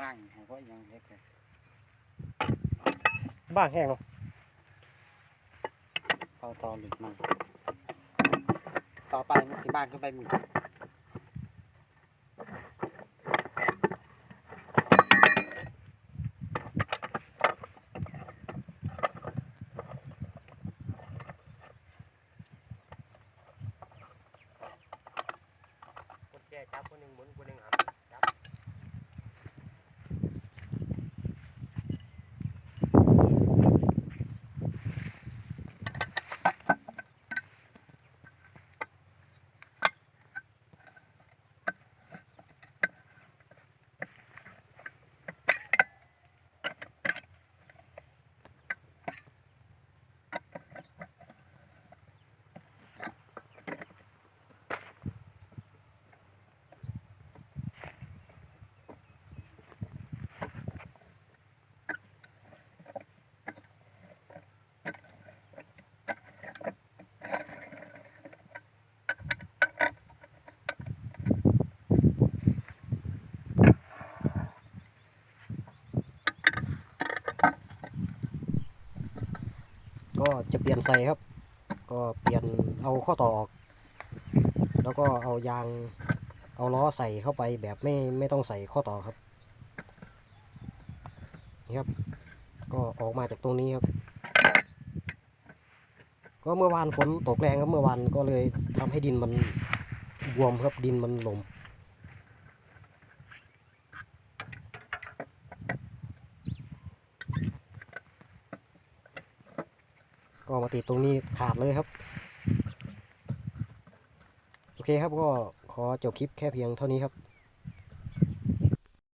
บ้างให้ก็ยังเล็กเลยบ้างแห้งเนาะเข้าตอหลุดมันต่อไปมันที่บ้านขึ้นไปมีคนแก่จับคนหนึ่งหมุนคนหนึ่งหัน ก็จะเปลี่ยนใส่ครับ ก็เปลี่ยนเอาข้อต่อออก แล้วก็เอายางเอาล้อใส่เข้าไปแบบไม่ไม่ต้องใส่ข้อต่อครับนี่ครับ ก็ออกมาจากตรงนี้ครับ ก็เมื่อวานฝนตกแรงครับเมื่อวานก็เลยทำให้ดินมันบวมครับดินมันหลม ก็มาติดตรงนี้ขาดเลยครับ โอเคครับก็ขอจบคลิปแค่เพียงเท่านี้ครับ